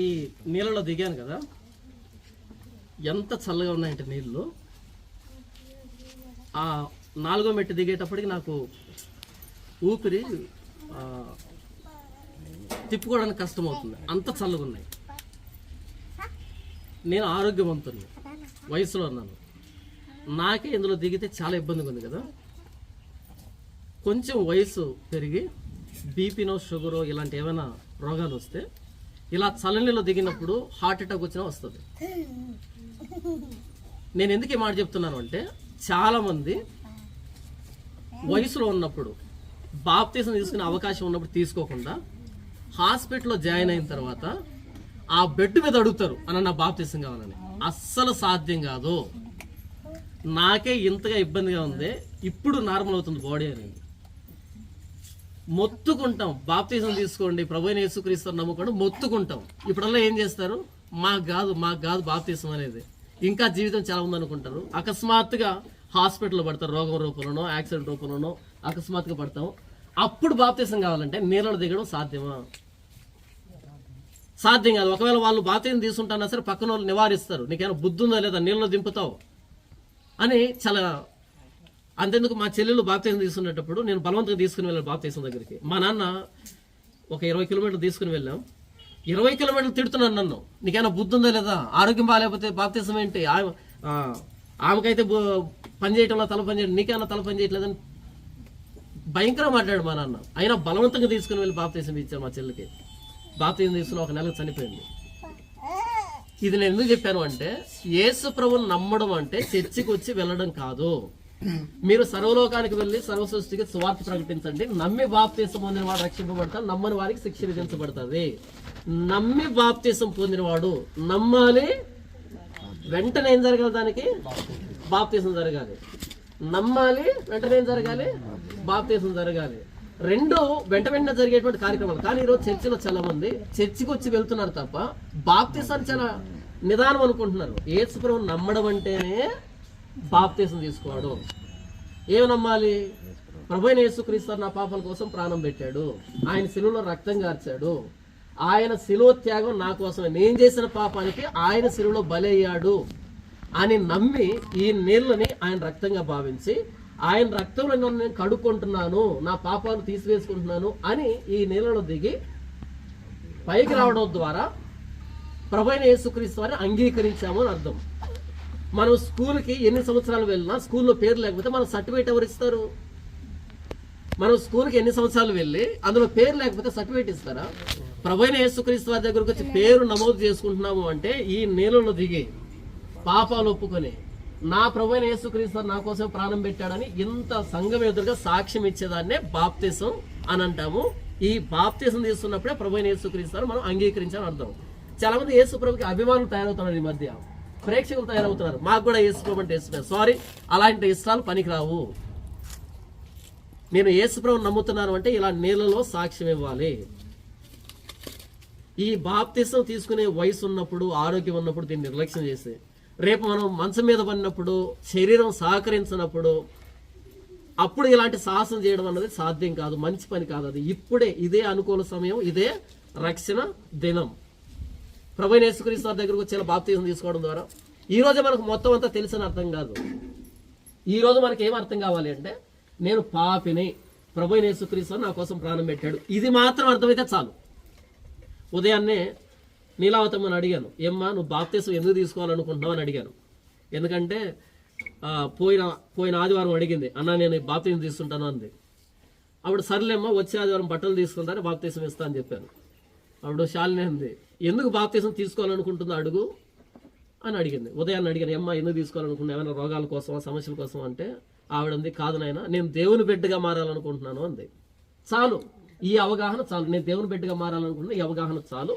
ఈ నీళ్ళలో దిగాను కదా ఎంత చల్లగా ఉన్నాయంటే నీళ్ళు. ఆ నాలుగో మెట్టు దిగేటప్పటికి నాకు ఊపిరి తిప్పుకోవడానికి కష్టం అవుతుంది అంత చల్లగా ఉన్నాయి. నేను ఆరోగ్యవంతుని వయసులో ఉన్నాను. నాకే ఇందులో దిగితే చాలా ఇబ్బందిగా ఉంది కదా. కొంచెం వయసు పెరిగి బీపీనో షుగరో ఇలాంటి ఏమైనా రోగాలు వస్తే ఇలా చలనిలో దిగినప్పుడు హార్ట్ అటాక్ వచ్చినా వస్తుంది. నేను ఎందుకు ఈ మాట చెప్తున్నాను అంటే చాలామంది వయసులో ఉన్నప్పుడు బాప్తీసం తీసుకునే అవకాశం ఉన్నప్పుడు తీసుకోకుండా హాస్పిటల్లో జాయిన్ అయిన తర్వాత ఆ బెడ్ మీద అడుగుతారు అన్న నా బాప్తీసం కావాలని. అస్సలు సాధ్యం కాదు. నాకే ఇంతగా ఇబ్బందిగా ఉంది. ఇప్పుడు నార్మల్ అవుతుంది బాడీ అనేది. మొత్తుకుంటాం. బాప్తీసం తీసుకోండి. ప్రభుని యేసుక్రీస్తుని నమ్ముకోండి మొత్తుకుంటాం. ఇప్పుడల్లా ఏం చేస్తారు? మాకు కాదు మాకు కాదు బాప్తీసం అనేది. ఇంకా జీవితం చాలా ఉంది అనుకుంటారు అకస్మాత్తుగా హాస్పిటల్లో పడతారు. రోగం రూపంలోనో యాక్సిడెంట్ రూపంలోనో అకస్మాత్తుగా పడతాం అప్పుడు బాప్తీసం కావాలంటే నీళ్ళలో దిగడం సాధ్యమా? సాధ్యం కాదు. ఒకవేళ వాళ్ళు బాప్తీసం తీసుకుంటానా సరే పక్కన వాళ్ళు నివారిస్తారు. నీకేమైనా బుద్ధి ఉందా లేదా? నీళ్ళలో దింపుతావు అని చాలా అంతెందుకు మా చెల్లెలు బాప్తీసం తీసుకునేటప్పుడు నేను బలవంతంగా తీసుకుని వెళ్ళాను బాప్తీసం దగ్గరికి. మా నాన్న ఒక ఇరవై కిలోమీటర్లు తీసుకుని వెళ్ళాం. ఇరవై కిలోమీటర్లు తిడుతున్నాను నన్ను. నీకైనా బుద్ధి ఉందా లేదా? ఆరోగ్యం బాగాలేకపోతే బాప్తీసం ఏంటి? ఆమె- ఆమెకైతే బు- పని చేయటంలో తల పని చేయడం నీకైనా తల పని చేయట్లేదని భయంకరంగా మాట్లాడు మా నాన్న. అయినా బలవంతంగా తీసుకుని వెళ్ళి బాప్తీసం ఇచ్చాను మా చెల్లికి. బాప్తీసం తీసుకుని ఒక నెలకు చనిపోయింది. ఇది నేను ఎందుకు చెప్పాను అంటే యేసు ప్రభుని నమ్మడం అంటే చర్చికి వచ్చి వెళ్ళడం కాదు. మీరు సర్వలోకానికి వెళ్ళి సర్వ సృష్టికి సువార్త ప్రకటించండి. నమ్మి బాప్తీసం పొందిన వాడు రక్షింపబడతాడు. నమ్మని వారికి శిక్ష విధించబడుతుంది. నమ్మి బాప్తీసం పొందినవాడు నమ్మాలి వెంటనే ఏం జరగాలి దానికి? బాప్తీసం జరగాలి. నమ్మాలి వెంటనే ఏం జరగాలి? బాప్తీసం జరగాలి. రెండు వెంట వెంటనే జరిగేటువంటి కార్యక్రమాలు. కానీ ఈరోజు చర్చిలో చాలా మంది చర్చికి వచ్చి వెళ్తున్నారు తప్ప బాప్తీసాన్ని చాలా నిదానం అనుకుంటున్నారు. ఏసుప్రభు నమ్మడం అంటేనే బాప్తీసం తీసుకోవడం. ఏమి నమ్మాలి? ప్రభు యేసుక్రీస్తు నా పాపాల కోసం ప్రాణం పెట్టాడు. ఆయన శిలువలో రక్తం కార్చాడు ఆయన శిలువ త్యాగం నా కోసం నేను చేసిన పాపానికి ఆయన శిలువలో బలయ్యాడు అని నమ్మి ఈ నీళ్ళని ఆయన రక్తంగా భావించి ఆయన రక్తంలో నేను కడుక్కుంటున్నాను నా పాపాలు తీసివేసుకుంటున్నాను అని ఈ నీళ్ళలో దిగి పైకి రావడం ద్వారా ప్రభైన యేసుక్రీస్తు వారిని అంగీకరించాము అని అర్థం. మనం స్కూల్కి ఎన్ని సంవత్సరాలు వెళ్ళినా స్కూల్లో పేరు లేకపోతే మన సర్టిఫికేట్ ఎవరు ఇస్తారు? మనం స్కూల్కి ఎన్ని సంవత్సరాలు వెళ్ళి అందులో పేరు లేకపోతే సర్టిఫికేట్ ఇస్తారా? ప్రభైన యేసుక్రీస్తు వారి దగ్గరకు వచ్చి పేరు నమోదు చేసుకుంటున్నాము అంటే ఈ నీళ్ళలో దిగి పాపాలు ఒప్పుకొని నా ప్రభైన యేసుక్రీస్తు నా కోసం ప్రాణం పెట్టాడని ఇంత సంఘం ఎదురుగా సాక్ష్యం ఇచ్చేదాన్నే బాప్తిసం అని అంటాము. ఈ బాప్తిసం తీసుకున్నప్పుడే ప్రభైన యేసుక్రీస్తు మనం అంగీకరించాలని అర్థం. చాలా మంది యేసు ప్రభుకి అభిమానులు తయారవుతున్నారు ఈ మధ్య. ప్రేక్షకులు తయారవుతున్నారు. మాకు కూడా యేసు ప్రభు ఇష్టమే. సారీ అలాంటి ఇష్టాలు పనికిరావు. నేను యేసుప్రభు నమ్ముతున్నాను అంటే ఇలా నీళ్ళలో సాక్ష్యం ఇవ్వాలి. ఈ బాప్తిసం తీసుకునే వయసు ఉన్నప్పుడు ఆరోగ్యం ఉన్నప్పుడు దీన్ని నిర్లక్ష్యం చేసి రేపు మనం మంచం మీద పడినప్పుడు శరీరం సహకరించినప్పుడు అప్పుడు ఇలాంటి సాహసం చేయడం అన్నది సాధ్యం కాదు మంచి పని కాదు అది. ఇప్పుడే ఇదే అనుకూల సమయం ఇదే రక్షణ దినం. ప్రభు యేసుక్రీస్తు వారి దగ్గరకు వచ్చి బాప్తీసం తీసుకోవడం ద్వారా ఈరోజు మనకు మొత్తం అంతా తెలిసిన అర్థం కాదు. ఈరోజు మనకి ఏం అర్థం కావాలి అంటే నేను పాపిని ప్రభు నేసుక్రీస్తు నా కోసం ప్రాణం పెట్టాడు. ఇది మాత్రం అర్థమైతే చాలు. ఉదయాన్నే నీలావతమ్మని అడిగాను ఏమ్మా నువ్వు బాప్తీసం ఎందుకు తీసుకోవాలనుకుంటున్నావు? అని అడిగాను. ఎందుకంటే పోయిన పోయిన ఆదివారం అడిగింది అన్న నేను బాప్తీసం తీసుకుంటాను అంది. అప్పుడు సర్లేమ్మా వచ్చే ఆదివారం బట్టలు తీసుకుంటాను బాప్తీసం ఇస్తా అని చెప్పాను. అప్పుడు శాలిని అంది ఎందుకు బాప్తీసం తీసుకోవాలనుకుంటుందో అడుగు? అని అడిగింది. ఉదయాన్ని అడిగాను అమ్మ ఎందుకు తీసుకోవాలనుకున్నా ఏమైనా రోగాల కోసమా సమస్యల కోసం అంటే ఆవిడ అంది కాదు నాయన నేను దేవుని బిడ్డగా మారాలనుకుంటున్నాను అంది. చాలు ఈ అవగాహన చాలు. నేను దేవుని బిడ్డగా మారాలనుకుంటున్నా ఈ అవగాహన చాలు.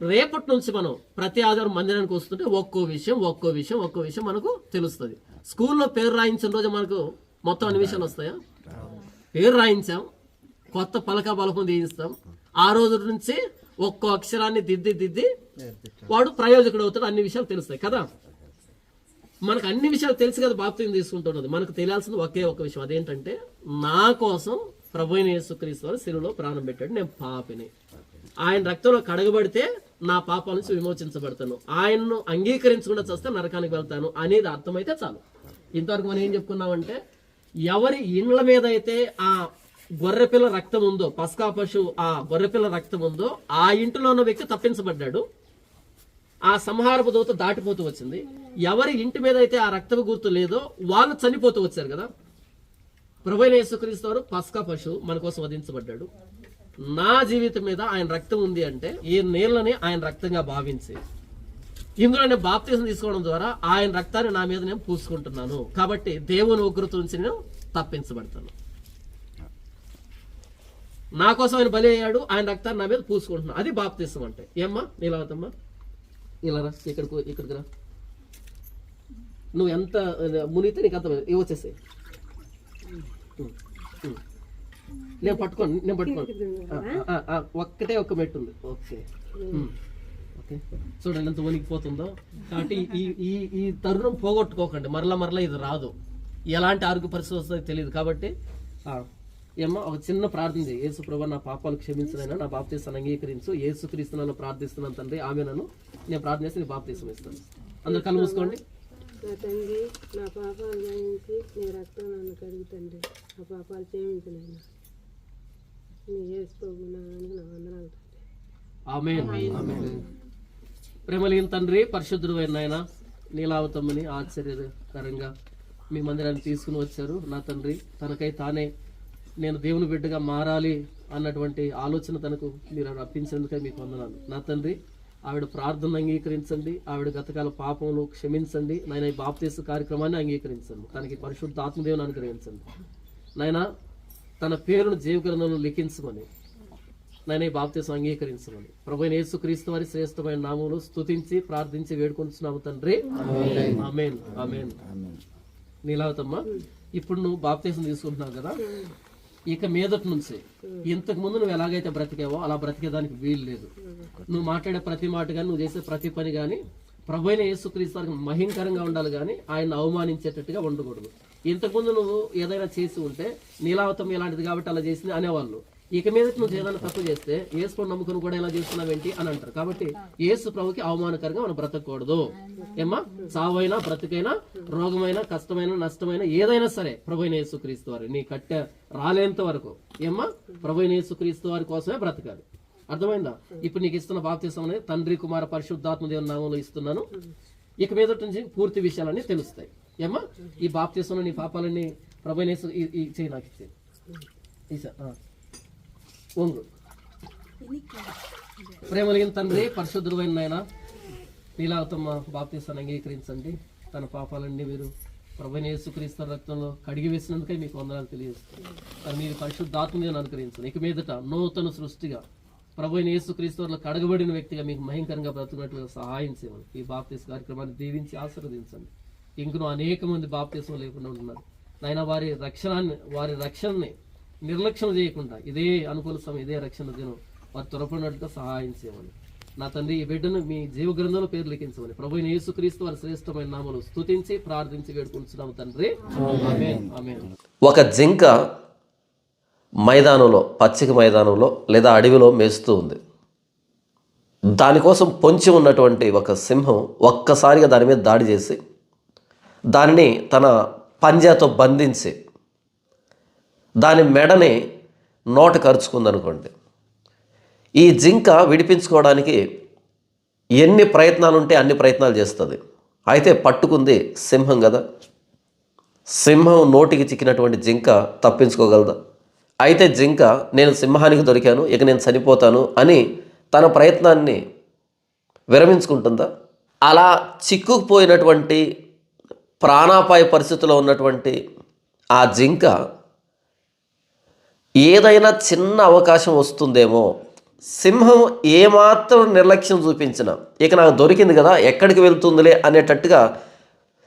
రేపటి నుంచి మనం ప్రతి ఆధారం మందిరానికి వస్తుంటే ఒక్కో విషయం ఒక్కో విషయం ఒక్కో విషయం మనకు తెలుస్తుంది. స్కూల్లో పేరు రాయించిన రోజు మనకు మొత్తం అన్ని విషయాలు వస్తాయా? పేరు రాయించాం కొత్త పలక బలపం తీయిస్తాం ఆ రోజు నుంచి ఒక్కో అక్షరాన్ని దిద్ది దిద్ది వాడు ప్రయోజకుడు అవుతాడు అన్ని విషయాలు తెలుస్తాయి కదా? మనకు అన్ని విషయాలు తెలుసు కదా బాప్తిని తీసుకుంటున్నది మనకు తెలియాల్సింది ఒకే ఒక విషయం అదేంటంటే నా కోసం ప్రభుని యేసుక్రీస్తు వారు శిలువలో ప్రాణం పెట్టాడు నేను పాపిని. ఆయన రక్తంలో కడగబడితే నా పాపాల నుంచి విమోచించబడతాను. ఆయన్ను అంగీకరించకుండా చస్తే నరకానికి వెళ్తాను అనేది అర్థమైతే చాలు. ఇంతవరకు మనం ఏం చెప్పుకున్నామంటే ఎవరి ఇండ్ల మీద అయితే ఆ గొర్రెపిల్ల రక్తం ఉందో పస్కా పశువు ఆ గొర్రెపిల్ల రక్తం ఉందో ఆ ఇంటిలో ఉన్న వ్యక్తి తప్పించబడ్డాడు. ఆ సంహారపు దూత దాటిపోతూ వచ్చింది. ఎవరి ఇంటి మీద అయితే ఆ రక్తపు గుర్తు లేదో వాళ్ళు చనిపోతూ వచ్చారు కదా. ప్రభుైన యేసుక్రీస్తు వారు పస్కా పశువు మన కోసం వధించబడ్డాడు. నా జీవితం మీద ఆయన రక్తం ఉంది అంటే ఈ నీళ్ళని ఆయన రక్తంగా భావించి ఇందులో నేను బాప్తీసం తీసుకోవడం ద్వారా ఆయన రక్తాన్ని నా మీద నేను పూసుకుంటున్నాను. కాబట్టి దేవుని ఉగ్రత నుంచి నేను తప్పించబడతాను. నా కోసం ఆయన బలి అయ్యాడు ఆయన రక్తాన్ని నా మీద పూసుకుంటున్నాను అది బాప్తీసం అంటే. ఏమ్మా నీలవతమ్మా? ఇలా రా ఇక్కడికి ఇక్కడికి రా. నువ్వు ఎంత మునిగితే నీకు అంత ఇవి వచ్చేసాయి. నేను పట్టుకోను నేను పట్టుకోను. ఒక్కటే ఒక్క మెట్టు ఉంది. ఓకే. ఓకే. చూడండి ఎంత వణికిపోతుందో కాబట్టి ఈ ఈ ఈ తరుణం పోగొట్టుకోకండి. మరలా మరలా ఇది రాదు. ఎలాంటి ఆరోగ్య పరిస్థితి వస్తుందో తెలియదు. కాబట్టి ఆ, ఏమ్మా ఒక చిన్న ప్రార్థన చేయి. యేసు ప్రభా నా పాపాలు క్షమించనైనా నా బాప్తీసాన్ని అంగీకరించు. యేసు క్రీస్తునాను ప్రార్థిస్తున్నాను తండ్రి. ఆమె నన్ను నేను ప్రార్థన చేసి నీ బాప్తీసం ఇస్తాను. అందరు కళ్ళు మూసుకోండి. నా తండ్రి నా పాపాలు క్షమించి నీ రక్తం నన్ను కడుగుతండి నా పాపాలు క్షమించినైనా నీ చేసుకోకున్నాను నా వందనాలు ఆమెన్. ప్రేమలిగిన తండ్రి పరిశుద్ధుడు నాయన నీలావతమ్మని ఆశ్చర్యకరంగా మీ మందిరాన్ని తీసుకుని వచ్చారు. నా తండ్రి తనకై తానే నేను దేవుని బిడ్డగా మారాలి అన్నటువంటి ఆలోచన తనకు మీరు రప్పించేందుకై మీకు వందనాలు. నా తండ్రి ఆవిడ ప్రార్థన అంగీకరించండి. ఆవిడ గతకాల పాపములు క్షమించండి. నాయన ఈ బాప్తీసు కార్యక్రమాన్ని అంగీకరించండి. తనకి పరిశుద్ధ ఆత్మదేవుని అనుగ్రహించండి. నాయన తన పేరును జీవగ్రంథంలో లిఖించమని నేను ఈ బాప్తీసం అంగీకరించమని ప్రభు యేసుక్రీస్తు వారి శ్రేష్టమైన నామములు స్తుతించి ప్రార్థించి వేడుకొంటున్నాము తండ్రి. ఆమెన్. ఆమెన్. నీలావతమ్మ ఇప్పుడు నువ్వు బాప్తీసం తీసుకుంటున్నావు కదా ఇక మీదటి నుంచి. ఇంతకు ముందు నువ్వు ఎలాగైతే బ్రతికావో అలా బ్రతికేదానికి వీలు లేదు. నువ్వు మాట్లాడే ప్రతి మాట కానీ నువ్వు చేసే ప్రతి పని కానీ ప్రభు అయిన యేసుక్రీస్తు మహింకరంగా ఉండాలి కానీ ఆయన అవమానించేటట్టుగా ఉండకూడదు. ఇంతకుముందు నువ్వు ఏదైనా చేసి ఉంటే నీలావతం ఇలాంటిది కాబట్టి అలా చేసింది అనేవాళ్ళు. ఇక మీద నువ్వు ఏదైనా తప్పు చేస్తే ఏసు నమ్ముకుని కూడా ఇలా చేస్తున్నావేంటి అని అంటారు. కాబట్టి ఏసు ప్రభుకి అవమానకరంగా మనం బ్రతకూడదు. ఏమ్మా? సావైనా బ్రతికైనా రోగమైన కష్టమైన నష్టమైన ఏదైనా సరే ప్రభు యేసుక్రీస్తు వారు నీ కట్టె రాలేంత వరకు. ఏమ్మా? ప్రభు యేసుక్రీస్తు వారి కోసమే బ్రతకాలి. అర్థమైందా? ఇప్పుడు నీకు ఇస్తున్న బాప్తీసం అనేది తండ్రి కుమార పరిశుద్ధాత్మ దేవుని నామంలో ఇస్తున్నాను. ఇక మీద నుంచి పూర్తి విషయాలన్నీ తెలుస్తాయి. ఏమ్మా? ఈ బాప్తీసంలో నీ పాపాలన్నీ ప్రభు యేసు ఈ- చేయి నాకు ఇచ్చే ఈసా ఆ. ప్రేమలిగిన తండ్రి పరిశుద్ధుడైన నాయన నీలావతమ్మ బాప్తీసాన్ని అంగీకరించండి. తన పాపాలన్నీ మీరు ప్రభుని యేసుక్రీస్తు రక్తంలో కడిగి వేసినందుకే మీకు వందనాలు తెలియజేస్తుంది కానీ మీరు మీద అనుకరించండి ఇక మీదట నూతన సృష్టిగా ప్రభుని యేసుక్రీస్తులో కడగబడిన వ్యక్తిగా మీకు భయంకరంగా బ్రతుకున్నట్లుగా సహాయం చేయమని ఈ బాప్తీస్ కార్యక్రమాన్ని దీవించి ఆశీర్వదించండి. ఇంకనూ అనేక మంది బాప్తీసం లేకుండా ఉన్నారు నాయన వారి రక్షణాన్ని వారి రక్షణని నిర్లక్ష్యం చేయకుండా ఇదే అనుకూల సమయం ఇదే రక్షణ దినం. వారు త్వరపడినట్లుగా సహాయం చేయమని. నా తండ్రి ఈ బిడ్డను మీ జీవ గ్రంథంలో పేరు లిఖించమని. ప్రభు యేసుక్రీస్తు వారి శ్రేష్టమైన నామను స్తుతించి ప్రార్థించి వేడుకుంటున్నాము తండ్రి. ఒక జింక మైదానంలో పచ్చిక మైదానంలో లేదా అడవిలో మేస్తూ ఉంది. దానికోసం పొంచి ఉన్నటువంటి ఒక సింహం ఒక్కసారిగా దాని మీద దాడి చేసి దానిని తన పంజాతో బంధించి దాని మెడని నోట కరుచుకుందనుకోండి. ఈ జింక విడిపించుకోవడానికి ఎన్ని ప్రయత్నాలు ఉంటే అన్ని ప్రయత్నాలు చేస్తుంది. అయితే పట్టుకుంది సింహం కదా సింహం నోటికి చిక్కినటువంటి జింక తప్పించుకోగలదా? అయితే జింక నేను సింహానికి దొరికాను ఇక నేను చనిపోతాను అని తన ప్రయత్నాన్ని విరమించుకుంటుందా? అలా చిక్కుకుపోయినటువంటి ప్రాణాపాయ పరిస్థితిలో ఉన్నటువంటి ఆ జింక ఏదైనా చిన్న అవకాశం వస్తుందేమో సింహం ఏమాత్రం నిర్లక్ష్యం చూపించిన ఇక నాకు దొరికింది కదా ఎక్కడికి వెళ్తుందిలే అనేటట్టుగా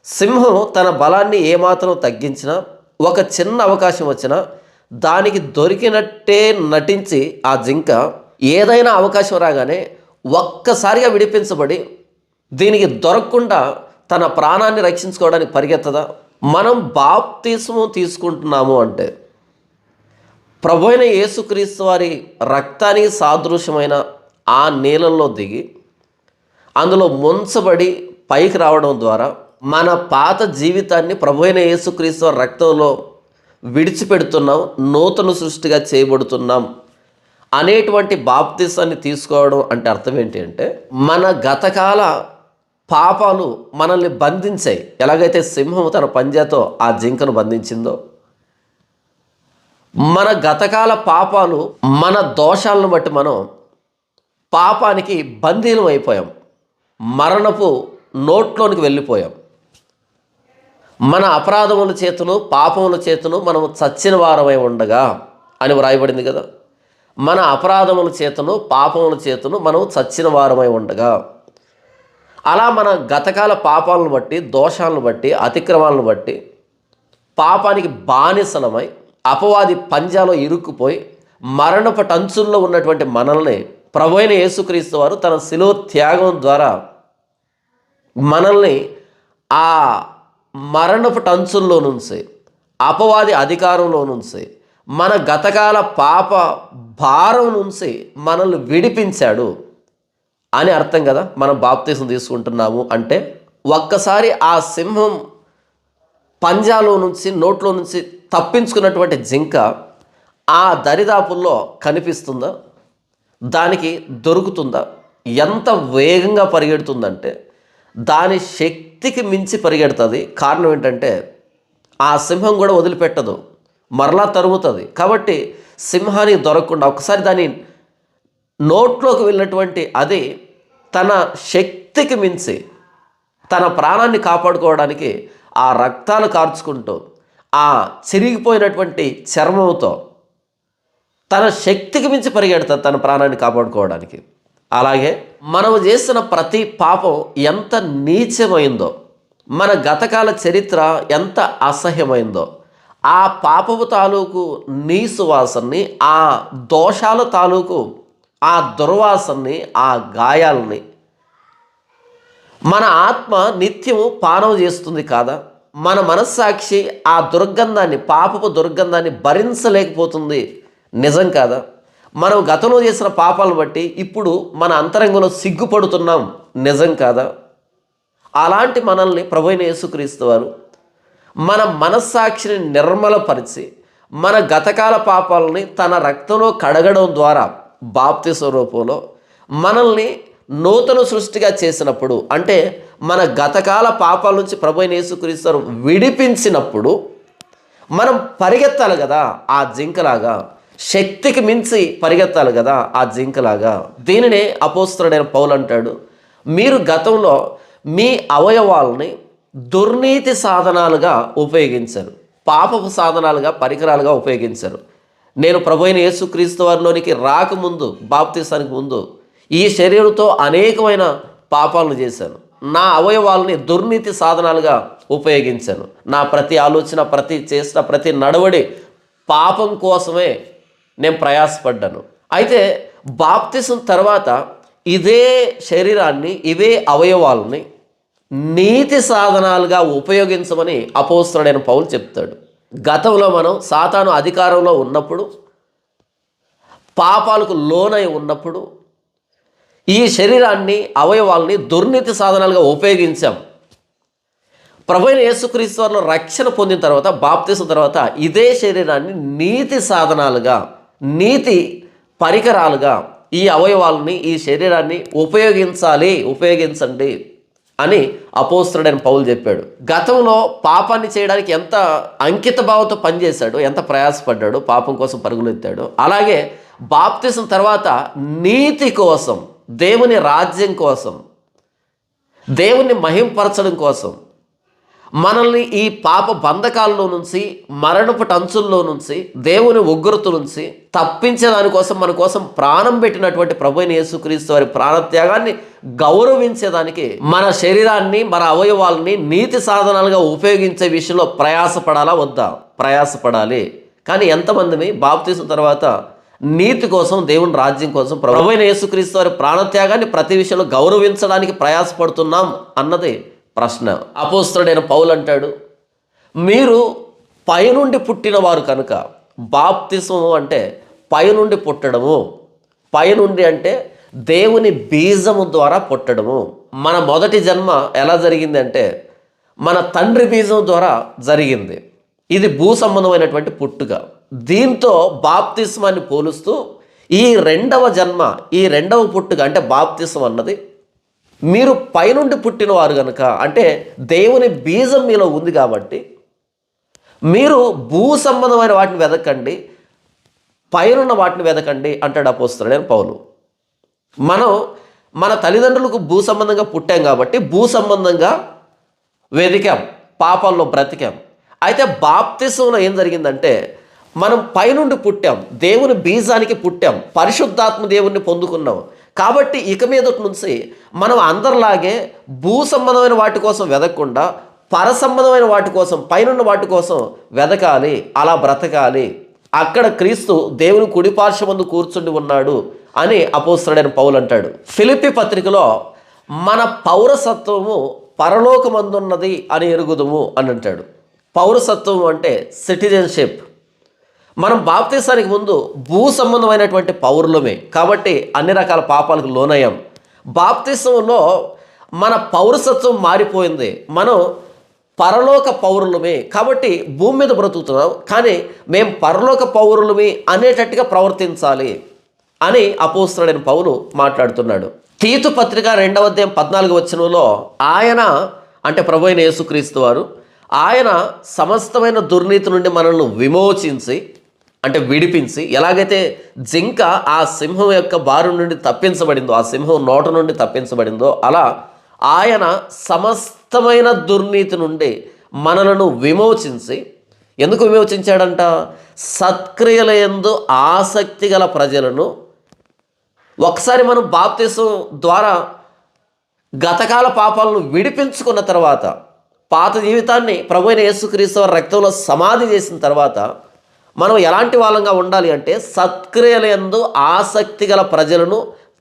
సింహం తన బలాన్ని ఏమాత్రం తగ్గించినా ఒక చిన్న అవకాశం వచ్చినా దానికి దొరికినట్టే నటించి ఆ జింక ఏదైనా అవకాశం రాగానే ఒక్కసారిగా విడిపించబడి దీనికి దొరకకుండా తన ప్రాణాన్ని రక్షించుకోవడానికి పరిగెత్తదా? మనం బాప్తీసము తీసుకుంటున్నాము అంటే ప్రభు అయిన యేసుక్రీస్తు వారి రక్తానికి సాదృశ్యమైన ఆ నీళ్ళల్లో దిగి అందులో ముంచబడి పైకి రావడం ద్వారా మన పాత జీవితాన్ని ప్రభు అయిన యేసుక్రీస్తు వారి రక్తంలో విడిచిపెడుతున్నాం నూతన సృష్టిగా చేయబడుతున్నాం అనేటువంటి బాప్తిసాన్ని తీసుకోవడం అంటే అర్థం ఏంటి అంటే మన గతకాల పాపాలు మనల్ని బంధించాయి. ఎలాగైతే సింహం తన పంజాతో ఆ జింకను బంధించిందో మన గతకాల పాపాలు మన దోషాలను బట్టి మనం పాపానికి బందీలం అయిపోయాం. మరణపు నోట్లోనికి వెళ్ళిపోయాం. మన అపరాధముల చేతును పాపముల చేతును మనం చచ్చిన వారమై ఉండగా అని వ్రాయబడింది కదా. మన అపరాధముల చేతును పాపముల చేతును మనం చచ్చిన వారమై ఉండగా. అలా మన గతకాల పాపాలను బట్టి దోషాలను బట్టి అతిక్రమాలను బట్టి పాపానికి బానిసలమై అపవాది పంజాలో ఇరుక్కుపోయి మరణపు టంచుల్లో ఉన్నటువంటి మనల్ని ప్రభు యేసుక్రీస్తు వారు తన శిలో త్యాగం ద్వారా మనల్ని ఆ మరణపు టంచుల్లో నుంచి అపవాది అధికారంలో నుంచి మన గతకాల పాప భారం నుంచి మనల్ని విడిపించాడు అని అర్థం కదా మనం బాప్తీసం తీసుకుంటున్నాము అంటే ఒక్కసారి ఆ సింహం పంజాలో నుంచి నోట్లో నుంచి తప్పించుకున్నటువంటి జింక ఆ దరిదాపుల్లో కనిపిస్తుందా? దానికి దొరుకుతుందా? ఎంత వేగంగా పరిగెడుతుందంటే దాని శక్తికి మించి పరిగెడుతుంది. కారణం ఏంటంటే ఆ సింహం కూడా వదిలిపెట్టదు. మరలా తరుముతుంది. కాబట్టి సింహానికి దొరకకుండా ఒకసారి దాని నోట్లోకి వెళ్ళినటువంటి అది తన శక్తికి మించి తన ప్రాణాన్ని కాపాడుకోవడానికి ఆ రక్తాలు కార్చుకుంటూ ఆ చిరిగిపోయినటువంటి చర్మంతో తన శక్తికి మించి పరిగెడతాడు తన ప్రాణాన్ని కాపాడుకోవడానికి. అలాగే మనం చేసిన ప్రతి పాపం ఎంత నీచమైందో మన గతకాల చరిత్ర ఎంత అసహ్యమైందో ఆ పాపపు తాలూకు నీ సువాసనని ఆ దోషాల తాలూకు ఆ దుర్వాసనని ఆ గాయాలని మన ఆత్మ నిత్యము పానం చేస్తుంది కాదా? మన మనస్సాక్షి ఆ దుర్గంధాన్ని పాపపు దుర్గంధాన్ని భరించలేకపోతుంది. నిజం కాదా? మనం గతంలో చేసిన పాపాలను బట్టి ఇప్పుడు మన అంతరంగంలో సిగ్గుపడుతున్నాం. నిజం కాదా? అలాంటి మనల్ని ప్రభైన యేసుక్రీస్తు వారు మన మనస్సాక్షిని నిర్మలపరిచి మన గతకాల పాపాలని తన రక్తంలో కడగడం ద్వారా బాప్తి స్వరూపంలో మనల్ని నూతన సృష్టిగా చేసినప్పుడు అంటే మన గతకాల పాపాల నుంచి ప్రభు అయిన యేసుక్రీస్తు విడిపించినప్పుడు మనం పరిగెత్తాలి కదా ఆ జింకలాగా. శక్తికి మించి పరిగెత్తాలి కదా ఆ జింకలాగా. దీనినే అపోస్తుడైన పౌలు అంటాడు. మీరు గతంలో మీ అవయవాల్ని దుర్నీతి సాధనాలుగా ఉపయోగించారు. పాపపు సాధనాలుగా పరికరాలుగా ఉపయోగించారు. నేను ప్రభు అయిన యేసుక్రీస్తు వారిలోనికి రాకముందు బాప్తీసానికి ముందు ఈ శరీరంతో అనేకమైన పాపాలను చేశాను. నా అవయవాల్ని దుర్నీతి సాధనాలుగా ఉపయోగించాను. నా ప్రతి ఆలోచన ప్రతి చేసిన ప్రతి నడవడి పాపం కోసమే నేను ప్రయాసపడ్డాను. అయితే బాప్తిసం తర్వాత ఇదే శరీరాన్ని ఇవే అవయవాలని నీతి సాధనాలుగా ఉపయోగించమని అపోస్తుడైన పౌలు చెప్తాడు. గతంలో మనం సాతాను అధికారంలో ఉన్నప్పుడు పాపాలకు లోనై ఉన్నప్పుడు ఈ శరీరాన్ని అవయవాల్ని దుర్నీతి సాధనాలుగా ఉపయోగించాం. ప్రభుైన యేసుక్రీస్తు రక్షణ పొందిన తర్వాత బాప్తీసిన తర్వాత ఇదే శరీరాన్ని నీతి సాధనాలుగా నీతి పరికరాలుగా ఈ అవయవాలని ఈ శరీరాన్ని ఉపయోగించాలి ఉపయోగించండి అని అపోస్తుడైన పౌలు చెప్పాడు. గతంలో పాపాన్ని చేయడానికి ఎంత అంకిత భావంతో పనిచేశాడు ఎంత ప్రయాసపడ్డాడు పాపం కోసం పరుగులెత్తాడు అలాగే బాప్తిసం తర్వాత నీతి కోసం దేవుని రాజ్యం కోసం దేవుణ్ణి మహింపరచడం కోసం మనల్ని ఈ పాప బంధకాల్లో నుంచి మరణపు టంచుల్లో నుంచి దేవుని ఉగ్రత నుంచి తప్పించే దానికోసం మన కోసం ప్రాణం పెట్టినటువంటి ప్రభు యేసుక్రీస్తు వారి ప్రాణత్యాగాన్ని గౌరవించేదానికి మన శరీరాన్ని మన అవయవాల్ని నీతి సాధనాలుగా ఉపయోగించే విషయంలో ప్రయాసపడాలా? వద్దా? ప్రయాసపడాలి. కానీ ఎంతమందిని బాప్తీసిన తర్వాత నీతి కోసం దేవుని రాజ్యం కోసం ప్రభువైన యేసుక్రీస్తు వారి ప్రాణత్యాగాన్ని ప్రతి విషయంలో గౌరవించడానికి ప్రయాసపడుతున్నాం అన్నది ప్రశ్న. అపోస్తుడైన పౌలు అంటాడు మీరు పైనుండి పుట్టినవారు కనుక బాప్తిసము అంటే పైనుండి పుట్టడము పైనుండి అంటే దేవుని బీజము ద్వారా పుట్టడము. మన మొదటి జన్మ ఎలా జరిగిందంటే మన తండ్రి బీజం ద్వారా జరిగింది. ఇది భూ సంబంధమైనటువంటి పుట్టుక. దీంతో బాప్తిస్మాన్ని పోలుస్తూ ఈ రెండవ జన్మ ఈ రెండవ పుట్టుక అంటే బాప్తిస్మ అన్నది. మీరు పైనుండి పుట్టినవారు కనుక అంటే దేవుని బీజం మీలో ఉంది కాబట్టి మీరు భూ సంబంధమైన వాటిని వెదకండి పైనున్న వాటిని వెదకండి అంటాడు అపోస్తున్నాడు పౌలు. మనం మన తల్లిదండ్రులకు భూ సంబంధంగా పుట్టాం కాబట్టి భూ సంబంధంగా వెదికాం పాపాల్లో బ్రతికాం. అయితే బాప్తిసంలో ఏం జరిగిందంటే మనం పైనుండి పుట్టాం దేవుని బీజానికి పుట్టాం పరిశుద్ధాత్మ దేవుణ్ణి పొందుకున్నాం. కాబట్టి ఇక మీదటి నుంచి మనం అందరిలాగే భూ సంబంధమైన వాటి కోసం వెదకకుండా పర సంబంధమైన వాటి కోసం పైనున్న వాటి కోసం వెదకాలి అలా బ్రతకాలి. అక్కడ క్రీస్తు దేవుని కుడిపార్శ్వమందు కూర్చుండి ఉన్నాడు అని అపోస్తుడైన పౌలు అంటాడు. ఫిలిపి పత్రికలో మన పౌరసత్వము పరలోకమందున్నది అని ఎరుగుదుము అని అంటాడు. పౌరసత్వం అంటే సిటిజన్షిప్. మనం బాప్తీసానికి ముందు భూ సంబంధమైనటువంటి పౌరులమే. కాబట్టి అన్ని రకాల పాపాలకు లోనయ్యాం. బాప్తీసంలో మన పౌరసత్వం మారిపోయింది. మనం పరలోక పౌరులమే. కాబట్టి భూమి మీద బ్రతుకుతున్నాం. కానీ మేము పరలోక పౌరులమే అనేటట్టుగా ప్రవర్తించాలి అని అపోస్తుడైన పౌలు మాట్లాడుతున్నాడు. తీతు పత్రిక రెండవ అధ్యాయం పద్నాలుగు వచనంలో ఆయన అంటే ప్రభు అయిన యేసుక్రీస్తు వారు ఆయన సమస్తమైన దుర్నీతి నుండి మనల్ని విమోచించి అంటే విడిపించి ఎలాగైతే జింక ఆ సింహం యొక్క బారు నుండి తప్పించబడిందో ఆ సింహం నోట నుండి తప్పించబడిందో అలా ఆయన సమస్తమైన దుర్నీతి నుండి మనలను విమోచించి ఎందుకు విమోచించాడంట? సత్క్రియల ఎందు ఆసక్తి గల ప్రజలను ఒకసారి మనం బాప్తీసం ద్వారా గతకాల పాపాలను విడిపించుకున్న తర్వాత పాత జీవితాన్ని ప్రభు అయిన యేసుక్రీస్తు రక్తంలో సమాధి చేసిన తర్వాత మనం ఎలాంటి వాళ్ళంగా ఉండాలి అంటే సత్క్రియల యందు ఆసక్తి గల ప్రజలను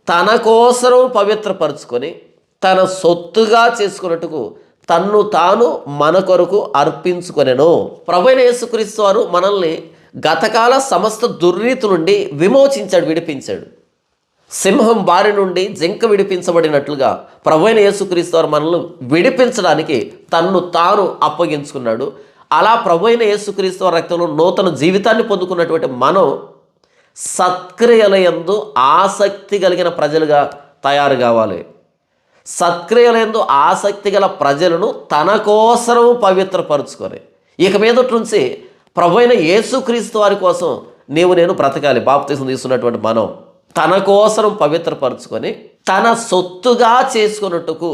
తన కోసరం పవిత్రపరుచుకొని తన సొత్తుగా చేసుకున్నట్టుకు తన్ను తాను మన కొరకు అర్పించుకొనెను. ప్రభు యేసుక్రీస్తు వారు మనల్ని గతకాల సమస్త దుర్నీతి నుండి విమోచించాడు విడిపించాడు. సింహం బారి నుండి జింక విడిపించబడినట్లుగా ప్రభైన యేసుక్రీస్తు వారు మనల్ని విడిపించడానికి తన్ను తాను అప్పగించుకున్నాడు. అలా ప్రభైన యేసుక్రీస్తు వారి రక్తంలో నూతన జీవితాన్ని పొందుకున్నటువంటి మనం సత్క్రియలయందు ఆసక్తి కలిగిన ప్రజలుగా తయారు కావాలి. సత్క్రియలందు ఆసక్తి గల ప్రజలను తన కోసరం పవిత్రపరుచుకొని ఇక మీదటి నుంచి ప్రభు అయిన యేసుక్రీస్తు వారి కోసం నీవు నేను బ్రతకాలి. బాప్తీసం తీసుకున్నటువంటి మనం తన కోసరం పవిత్రపరుచుకొని తన సొత్తుగా చేసుకున్నట్టుకు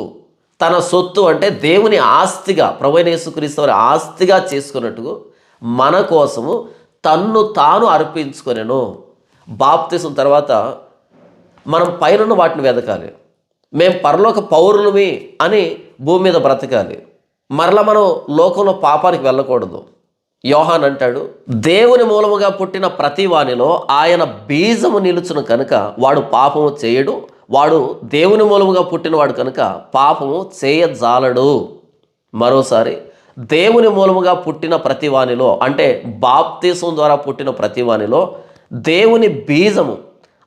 తన సొత్తు అంటే దేవుని ఆస్తిగా ప్రభు యేసుక్రీస్తు వారి ఆస్తిగా చేసుకున్నట్టు మన కోసము తన్ను తాను అర్పించుకొనెను. బాప్తీసం తర్వాత మనం పైన వాటిని వెతకాలి. మేము పరలోక పౌరులమి అని భూమి మీద బ్రతకాలి. మరల మనం లోకంలో పాపానికి వెళ్ళకూడదు. యోహాన్ అంటాడు దేవుని మూలముగా పుట్టిన ప్రతి వానిలో ఆయన బీజము నిలుచును కనుక వాడు పాపము చేయడు వాడు దేవుని మూలముగా పుట్టినవాడు కనుక పాపము చేయజాలడు. మరోసారి దేవుని మూలముగా పుట్టిన ప్రతివానిలో అంటే బాప్తీసం ద్వారా పుట్టిన ప్రతివానిలో దేవుని బీజము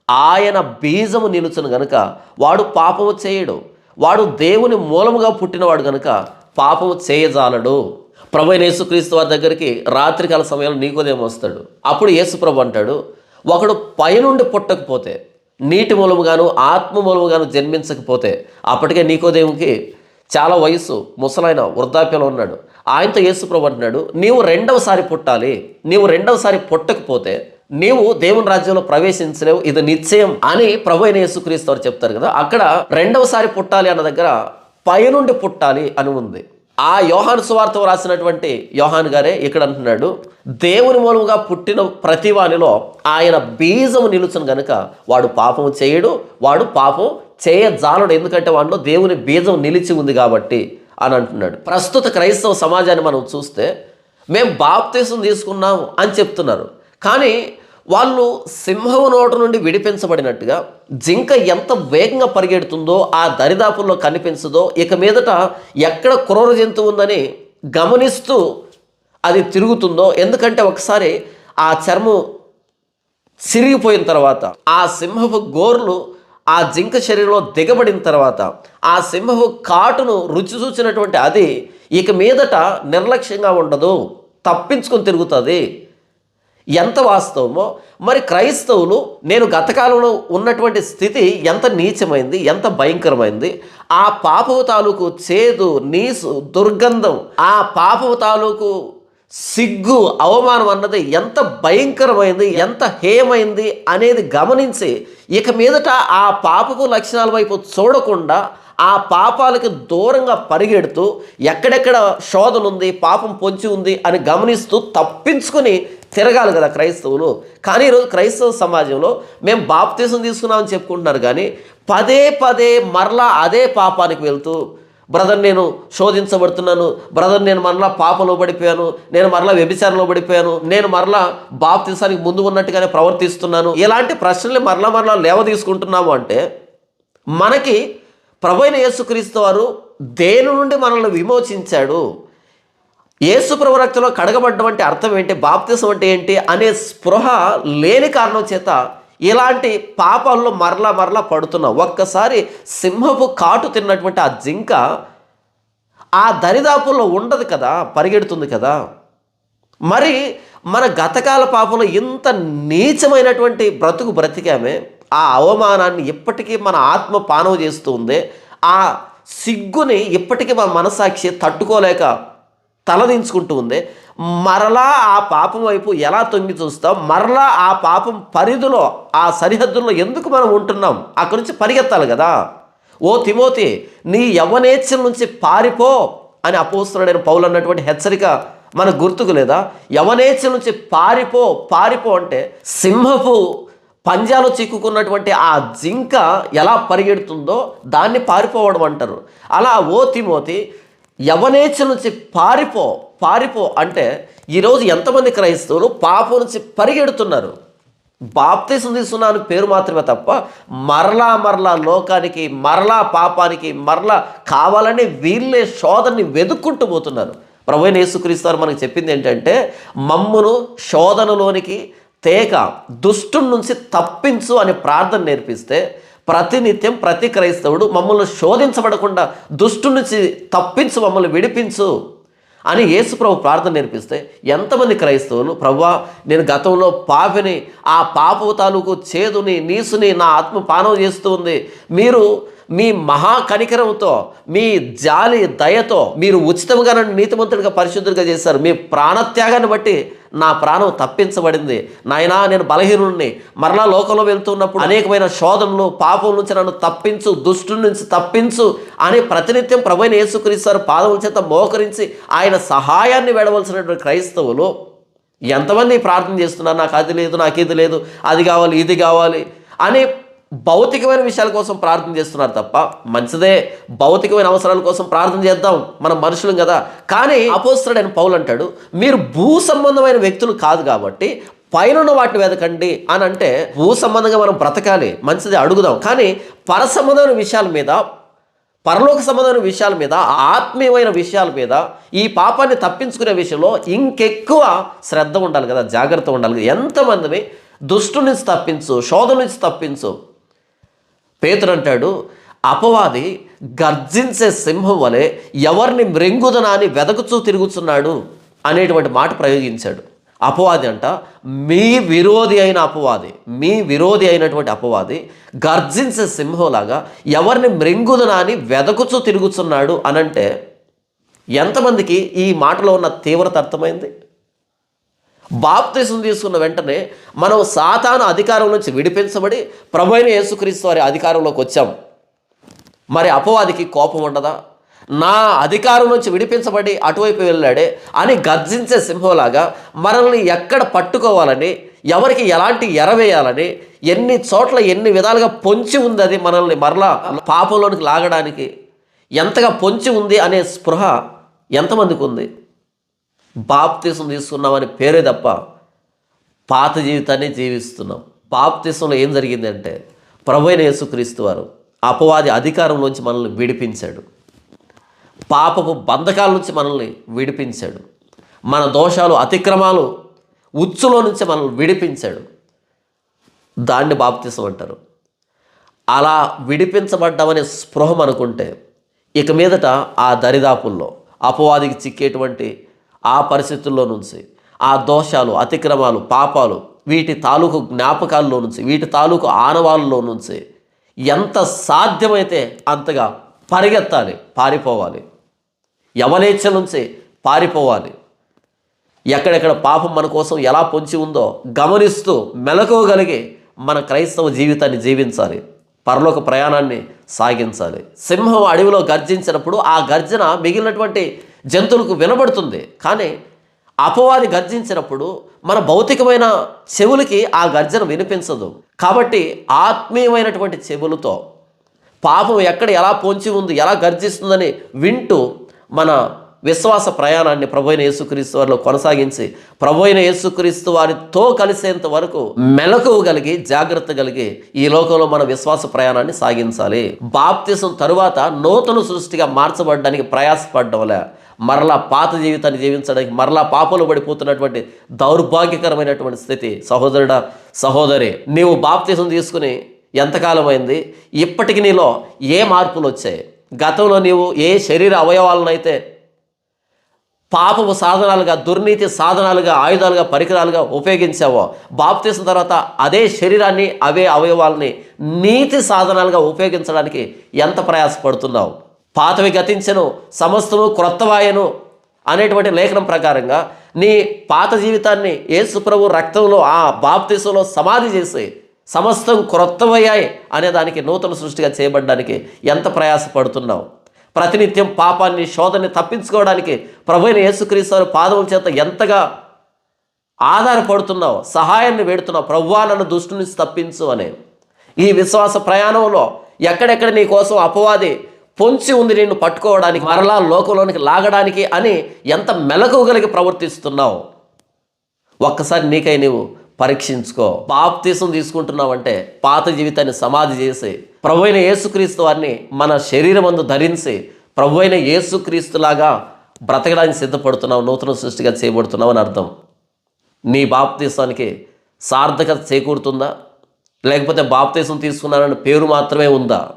ఆయన బీజము నిలుచును గనుక వాడు పాపము చేయడు. వాడు దేవుని మూలముగా పుట్టినవాడు గనుక పాపము చేయజాలడు. ప్రభు యేసుక్రీస్తు వారి దగ్గరికి రాత్రికాల సమయంలో నీకోదేమో వస్తాడు. అప్పుడు యేసు ప్రభు అంటాడు ఒకడు పైనుండి పుట్టకపోతే నీటి మూలముగాను ఆత్మ మూలముగాను జన్మించకపోతే అప్పటికే నీకోదేవుకి చాలా వయసు ముసలాయన వృద్ధాప్యంలో ఉన్నాడు. ఆయనతో యేసుప్రభు అంటున్నాడు నీవు రెండవసారి పుట్టాలి. నీవు రెండవసారి పుట్టకపోతే నీవు దేవుని రాజ్యంలో ప్రవేశించలేవు. ఇది నిశ్చయం అని ప్రభు అయిన యేసుక్రీస్తు వారు చెప్తారు కదా. అక్కడ రెండవసారి పుట్టాలి అన్న దగ్గర పైనుండి పుట్టాలి అని ఉంది. ఆ యోహాను సువార్త రాసినటువంటి యోహాన్ గారే ఇక్కడ అంటున్నాడు దేవుని మూలముగా పుట్టిన ప్రతి వానిలో ఆయన బీజము నిలుచును గనుక వాడు పాపము చేయడు వాడు పాపం చేయజాలడు. ఎందుకంటే వాడిలో దేవుని బీజం నిలిచి ఉంది కాబట్టి అని అంటున్నాడు. ప్రస్తుత క్రైస్తవ సమాజాన్ని మనం చూస్తే మేము బాప్తీసం తీసుకున్నాము అని చెప్తున్నారు. కానీ వాళ్ళు సింహం నోట నుండి విడిపించబడినట్టుగా జింక ఎంత వేగంగా పరిగెడుతుందో ఆ దరిదాపుల్లో కనిపించదో ఇక మీదట ఎక్కడ క్రూర జంతువు ఉందని గమనిస్తూ అది తిరుగుతుందో ఎందుకంటే ఒకసారి ఆ చర్మం చిరిగిపోయిన తర్వాత ఆ సింహపు గోర్లు ఆ జింక శరీరంలో దిగబడిన తర్వాత ఆ సింహపు కాటును రుచి చూసినటువంటి అది ఇక మీదట నిర్లక్ష్యంగా ఉండదు తప్పించుకొని తిరుగుతుంది. ఎంత వాస్తవమో మరి క్రైస్తవులు నేను గతకాలంలో ఉన్నటువంటి స్థితి ఎంత నీచమైంది ఎంత భయంకరమైంది ఆ పాపవు తాలూకు చేదు నీసు దుర్గంధం ఆ పాపవు తాలూకు సిగ్గు అవమానం అన్నది ఎంత భయంకరమైంది ఎంత హేయమైంది అనేది గమనించి ఇక మీదట ఆ పాపపు లక్షణాల వైపు చూడకుండా ఆ పాపాలకు దూరంగా పరిగెడుతూ ఎక్కడెక్కడ శోధన ఉంది పాపం పొంచి ఉంది అని గమనిస్తూ తప్పించుకొని తిరగాలి కదా క్రైస్తవులు. కానీ ఈరోజు క్రైస్తవ సమాజంలో మేము బాప్తీసం తీసుకున్నామని చెప్పుకుంటున్నారు కానీ పదే పదే మరలా అదే పాపానికి వెళ్తూ బ్రదర్ నేను శోధించబడుతున్నాను. బ్రదర్ నేను మరలా పాపంలో పడిపోయాను. నేను మరలా వ్యభిచారంలో పడిపోయాను. నేను మరలా బాప్తీసానికి ముందు ఉన్నట్టుగానే ప్రవర్తిస్తున్నాను. ఇలాంటి ప్రశ్నలు మరలా మరలా లేవ తీసుకుంటున్నాము అంటే మనకి ప్రభైన యేసుక్రీస్తు వారు దేని నుండి మనల్ని విమోచించాడు? యేసు ప్రభు రక్తంలో కడగబడ్డం అంటే అర్థం ఏంటి? బాప్తిసం అంటే ఏంటి? అనే స్పృహ లేని కారణం చేత ఇలాంటి పాపాల్లో మరలా మరలా పడుతున్నాం ఒక్కసారి సింహపు కాటు తిన్నటువంటి ఆ జింక ఆ దరిదాపుల్లో ఉండదు కదా పరిగెడుతుంది కదా. మరి మన గతకాల పాపంలో ఇంత నీచమైనటువంటి బ్రతుకు బ్రతికామే. ఆ అవమానాన్ని ఎప్పటికీ మన ఆత్మ పానవ చేస్తూ ఉంది ఆ సిగ్గుని ఎప్పటికీ మన మనసాక్షి తట్టుకోలేక తలదించుకుంటూ ఉంది. మరలా ఆ పాపం వైపు ఎలా తొంగి చూస్తాం? మరలా ఆ పాపం పరిధిలో ఆ సరిహద్దుల్లో ఎందుకు మనం ఉంటున్నాం? అక్కడి నుంచి పరిగెత్తాలి కదా. ఓ తిమోతి నీ యవనేచ్ఛల నుంచి పారిపో అని అపోస్తుడైన పౌలు అన్నటువంటి హెచ్చరిక మన గుర్తుకు లేదా? యవనేచ్ఛ నుంచి పారిపో పారిపో అంటే సింహపు పంజాలో చిక్కుకున్నటువంటి ఆ జింక ఎలా పరిగెడుతుందో దాన్ని పారిపోవడం అంటారు. అలా ఓ తిమోతి యవనేచ్ఛ నుంచి పారిపో పారిపో అంటే ఈరోజు ఎంతమంది క్రైస్తవులు పాపం నుంచి పరిగెడుతున్నారు? బాప్తీసం తీసుకున్నాను పేరు మాత్రమే తప్ప మరలా మరలా లోకానికి మరలా పాపానికి మరలా కావాలని వీళ్ళే శోధనని వెతుక్కుంటూ పోతున్నారు. ప్రభు యేసుక్రీస్తు మనకు చెప్పింది ఏంటంటే మమ్మును శోధనలోనికి తేక దుష్టుని నుంచి తప్పించు అని ప్రార్థన నేర్పిస్తే ప్రతినిత్యం ప్రతి క్రైస్తవుడు మమ్మల్ని శోధించబడకుండా దుష్టు నుంచి తప్పించు మమ్మల్ని విడిపించు అని యేసుప్రభు ప్రార్థన నేర్పిస్తే ఎంతమంది క్రైస్తవులు ప్రవ్వా నేను గతంలో పాపిని ఆ పాపపు తాలూకు చేదుని నీసుని నా ఆత్మ పానం చేస్తూ ఉంది. మీరు మీ మహా కనికరంతో మీ జాలి దయతో మీరు ఉచితంగా నన్ను నీతిమంతుడిగా పరిశుద్ధుడిగా చేశారు. మీ ప్రాణత్యాగాన్ని బట్టి నా ప్రాణం తప్పించబడింది. నాయనా నేను బలహీనుడిని మరలా లోకంలో వెళ్తున్నప్పుడు అనేకమైన శోధనలు పాపం నుంచి నన్ను తప్పించు దుష్టు నుంచి తప్పించు అని ప్రతినిత్యం ప్రభుని యేసుక్రీస్తారు పాదముల చేత మోకరించి ఆయన సహాయాన్ని వెడవలసినటువంటి క్రైస్తవులు ఎంతమంది ప్రార్థన చేస్తున్నారు? నాకు అది లేదు నాకు ఇది లేదు అది కావాలి ఇది కావాలి అని భౌతికమైన విషయాల కోసం ప్రార్థన చేస్తున్నారు తప్ప మంచిదే భౌతికమైన అవసరాల కోసం ప్రార్థన చేద్దాం. మనం మనుషులం కదా. కానీ అపోస్తుడైన పౌలు అంటాడు మీరు భూ సంబంధమైన వ్యక్తులు కాదు కాబట్టి పైన వాటిని వెతకండి అని అంటే భూ సంబంధంగా మనం బ్రతకాలి మంచిది అడుగుదాం. కానీ పర సంబంధమైన విషయాల మీద పరలోక సంబంధమైన విషయాల మీద ఆత్మీయమైన విషయాల మీద ఈ పాపాన్ని తప్పించుకునే విషయంలో ఇంకెక్కువ శ్రద్ధ ఉండాలి కదా జాగ్రత్త ఉండాలి కదా. ఎంతమందిని దుష్టు నుంచి తప్పించు శోధం నుంచి తప్పించు పేతురు అంటాడు అపవాది గర్జించే సింహం వలె ఎవరిని మృంగుదనాన్ని వెదకుచూ తిరుగుతున్నాడు అనేటువంటి మాట ప్రయోగించాడు. అపవాది అంట మీ విరోధి అయిన అపవాది మీ విరోధి అయినటువంటి అపవాది గర్జించే సింహంలాగా ఎవరిని మృంగుదనాన్ని వెదకుచూ తిరుగుతున్నాడు అనంటే ఎంతమందికి ఈ మాటలో ఉన్న తీవ్రత అర్థమైంది? బాప్తిసం తీసుకున్న వెంటనే మనం సాతాను అధికారం నుంచి విడిపించబడి ప్రభైన యేసుక్రీస్తు వారి అధికారంలోకి వచ్చాం. మరి అపవాదికి కోపం ఉండదా? నా అధికారం నుంచి విడిపించబడి అటువైపు వెళ్ళాడే అని గర్జించే సింహంలాగా మనల్ని ఎక్కడ పట్టుకోవాలని ఎవరికి ఎలాంటి ఎరవేయాలని ఎన్ని చోట్ల ఎన్ని విధాలుగా పొంచి ఉంది అది మనల్ని మరలా పాపంలోనికి లాగడానికి ఎంతగా పొంచి ఉంది అనే స్పృహ ఎంతమందికి ఉంది? బాప్తీసం తీసుకున్నామని పేరే తప్ప పాత జీవితాన్ని జీవిస్తున్నాం. బాప్తీసంలో ఏం జరిగిందంటే ప్రభైన యేసుక్రీస్తు వారు అపవాది అధికారంలోంచి మనల్ని విడిపించాడు. పాపపు బంధకాల నుంచి మనల్ని విడిపించాడు. మన దోషాలు అతిక్రమాలు ఉచ్చులో నుంచి మనల్ని విడిపించాడు. దాన్ని బాప్తీసం అంటారు. అలా విడిపించబడ్డామనే స్పృహం అనుకుంటే ఇక మీదట ఆ దరిదాపుల్లో అపవాదికి చిక్కేటువంటి ఆ పరిస్థితుల్లో నుంచి ఆ దోషాలు అతిక్రమాలు పాపాలు వీటి తాలూకు జ్ఞాపకాల్లో నుంచి వీటి తాలూకు ఆనవాళ్ళలో నుంచి ఎంత సాధ్యమైతే అంతగా పరిగెత్తాలి పారిపోవాలి. యవనేచ్ఛ నుంచి పారిపోవాలి. ఎక్కడెక్కడ పాపం మన కోసం ఎలా పొంచి ఉందో గమనిస్తూ మెలకువగలిగి మన క్రైస్తవ జీవితాన్ని జీవించాలి. పరలోక ప్రయాణాన్ని సాగించాలి. సింహం అడవిలో గర్జించినప్పుడు ఆ గర్జన మిగిలినటువంటి జంతువులకు వినబడుతుంది. కానీ అపవాది గర్జించినప్పుడు మన భౌతికమైన చెవులకి ఆ గర్జన వినిపించదు. కాబట్టి ఆత్మీయమైనటువంటి చెవులతో పాపం ఎక్కడ ఎలా పొంచి ఉంది ఎలా గర్జిస్తుందని వింటూ మన విశ్వాస ప్రయాణాన్ని ప్రభు అయిన యేసుక్రీస్తు వారిలో కొనసాగించి ప్రభు అయిన యేసుక్రీస్తు వారితో కలిసేంత వరకు మెలకువ కలిగి జాగ్రత్త కలిగి ఈ లోకంలో మన విశ్వాస ప్రయాణాన్ని సాగించాలి. బాప్తిసం తరువాత నూతన సృష్టిగా మార్చబడడానికి ప్రయాసపడడం మరలా పాత జీవితాన్ని జీవించడానికి మరలా పాపలు పడిపోతున్నటువంటి దౌర్భాగ్యకరమైనటువంటి స్థితి. సహోదరుడా సహోదరి నీవు బాప్తీసం తీసుకుని ఎంతకాలమైంది? ఇప్పటికి నీలో ఏ మార్పులు వచ్చాయి? గతంలో నీవు ఏ శరీర అవయవాలనైతే పాపపు సాధనాలుగా దుర్నీతి సాధనాలుగా ఆయుధాలుగా పరికరాలుగా ఉపయోగించావో బాప్తీసిన తర్వాత అదే శరీరాన్ని అవే అవయవాల్ని నీతి సాధనాలుగా ఉపయోగించడానికి ఎంత ప్రయాసపడుతున్నావు? పాతవి గతించను సమస్తము క్రొత్తవాయను అనేటువంటి లేఖనం ప్రకారంగా నీ పాత జీవితాన్ని యేసుప్రభు రక్తంలో ఆ బాప్తీసంలో సమాధి చేసి సమస్తం క్రొత్తవయ్యాయి అనే దానికి నూతన సృష్టిగా చేయబడడానికి ఎంత ప్రయాసపడుతున్నావు? ప్రతినిత్యం పాపాన్ని శోధని తప్పించుకోవడానికి ప్రభు యేసుక్రీస్తు పాదముల చేత ఎంతగా ఆధారపడుతున్నావు సహాయాన్ని వేడుతున్నావు ప్రవ్వా నన్ను దుష్టు నుంచి తప్పించు అని ఈ విశ్వాస ప్రయాణంలో ఎక్కడెక్కడ నీ కోసం అపవాది పొంచి ఉంది నిన్ను పట్టుకోవడానికి మరలా లోకంలోనికి లాగడానికి అని ఎంత మెలకు కలిగి ప్రవర్తిస్తున్నావు. ఒక్కసారి నీకై నీవు పరీక్షించుకో. బాప్తీసం తీసుకుంటున్నావంటే పాత జీవితాన్ని సమాధి చేసి ప్రభు అయిన యేసుక్రీస్తు వారిని మన శరీరం అందు ధరించి ప్రభు అయిన యేసుక్రీస్తులాగా బ్రతకడానికి సిద్ధపడుతున్నావు నూతన సృష్టిగా చేయబడుతున్నావు అని అర్థం. నీ బాప్తీసానికి సార్థకత చేకూరుతుందా? లేకపోతే బాప్తీసం తీసుకున్నానని పేరు మాత్రమే ఉందా?